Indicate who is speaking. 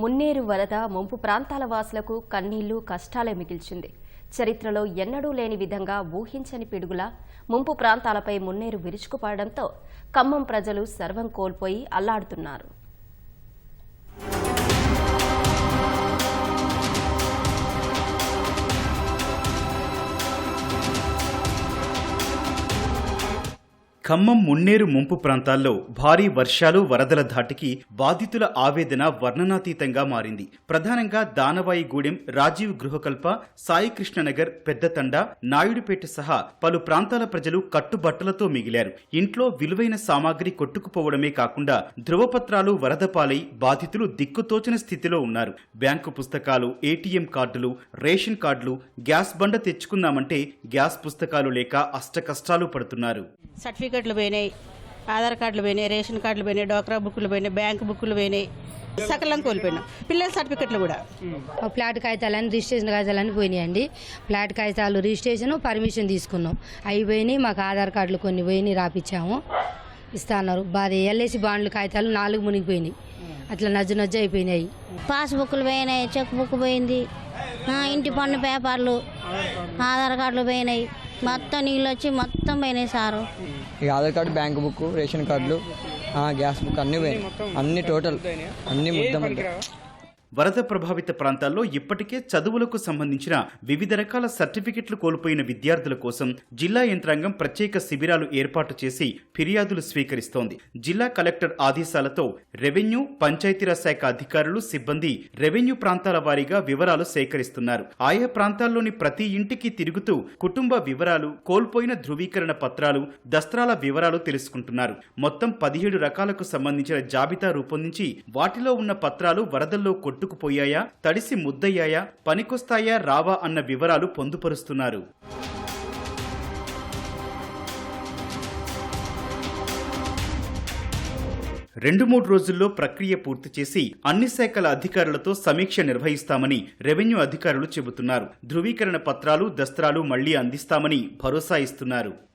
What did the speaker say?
Speaker 1: మున్నేరు వరద ముంపు ప్రాంతాల వాసులకు కన్నీళ్ళు కష్టాలే మిగిల్చింది. చరిత్రలో ఎన్నడూ లేని విధంగా ఊహించని పిడుగుల ముంపు ప్రాంతాలపై మున్నేరు విరుచుకుపడడంతో ఖమ్మం ప్రజలు సర్వం కోల్పోయి అల్లాడుతున్నారు.
Speaker 2: ఖమ్మం మున్నేరు ముంపు ప్రాంతాల్లో భారీ వర్షాలు వరదల ధాటికి బాధితుల ఆవేదన వర్ణనాతీతంగా మారింది. ప్రధానంగా దానవాయిగూడెం రాజీవ్ గృహకల్ప సాయికృష్ణనగర్ పెద్దతండ నాయుడుపేట సహా పలు ప్రాంతాల ప్రజలు కట్టుబట్టలతో మిగిలారు. ఇంట్లో విలువైన సామాగ్రి కొట్టుకుపోవడమే కాకుండా ధృవపత్రాలు వరద పాలై బాధితులు దిక్కుతోచని స్థితిలో ఉన్నారు. బ్యాంకు పుస్తకాలు ఏటీఎం కార్డులు రేషన్ కార్డులు గ్యాస్ బండ తెచ్చుకుందామంటే గ్యాస్ పుస్తకాలు లేక అష్టకష్టాలు పడుతున్నారు.
Speaker 3: సర్టిఫికెట్లు పోయినాయి ఆధార్ కార్డులు పోయినాయి రేషన్ కార్డులు పోయినాయి డోక్రా బుక్కులు పోయినాయి బ్యాంక్ బుక్కులు పోయినాయి సకలం కోల్పోయినాం. పిల్లల సర్టిఫికెట్లు కూడా.
Speaker 4: ఫ్లాట్ కాగితాలని రిజిస్ట్రేషన్ కాగితాలని పోయినాయండి. ఫ్లాట్ కాగితాలు రిజిస్ట్రేషన్ పర్మిషన్ తీసుకున్నాం. అవి పోయినాయి మాకు ఆధార్ కార్డులు కొన్ని పోయినాయి రాపిచ్చాము. ఇస్తా అన్నారు. బాధ ఎల్ఐసి బాండ్లు కాగితాలు నాలుగు మునిగిపోయినాయి. అట్లా నజ్జు నజ్జు అయిపోయినాయి.
Speaker 5: పాస్బుక్లు పోయినాయి చెక్ బుక్ పోయింది. ఇంటి పన్ను పేపర్లు ఆధార్ కార్డులు పోయినాయి. మొత్తం నీళ్ళు వచ్చి మొత్తం పోయినాయి సారు.
Speaker 6: ఇక Aadhaar card bank book ration కార్డులు ఆ, గ్యాస్ బుక్ అన్నీ పోయినాయి. అన్ని టోటల్ అన్ని ముద్ద ముద్ద.
Speaker 2: వరద ప్రభావిత ప్రాంతాల్లో ఇప్పటికే చదువులకు సంబంధించిన వివిధ రకాల సర్టిఫికెట్లు కోల్పోయిన విద్యార్థుల కోసం జిల్లా యంత్రాంగం ప్రత్యేక శిబిరాలు ఏర్పాటు చేసి ఫిర్యాదులు స్వీకరిస్తోంది. జిల్లా కలెక్టర్ ఆదేశాలతో రెవెన్యూ పంచాయతీరాజ్ శాఖ అధికారులు సిబ్బంది రెవెన్యూ ప్రాంతాల వారీగా వివరాలు సేకరిస్తున్నారు. ఆయా ప్రాంతాల్లోని ప్రతి ఇంటికి తిరుగుతూ కుటుంబ వివరాలు కోల్పోయిన ధృవీకరణ పత్రాలు దస్త్రాల వివరాలు తెలుసుకుంటున్నారు. మొత్తం పదిహేడు రకాలకు సంబంధించిన జాబితా రూపొందించి వాటిలో ఉన్న పత్రాలు వరదల్లో కొట్టుకుపోయాయా? తడిసి ముద్దయ్యాయా? పనికొస్తాయా? రావా అన్న వివరాలు పొందుపరుస్తున్నారు. రెండు మూడు రోజుల్లో ప్రక్రియ పూర్తి చేసి అన్ని శాఖల అధికారులతో సమీక్ష నిర్వహిస్తామని రెవెన్యూ అధికారులు చెబుతున్నారు. ధృవీకరణ పత్రాలు దస్త్రాలు మళ్ళీ అందిస్తామని భరోసా ఇస్తున్నారు.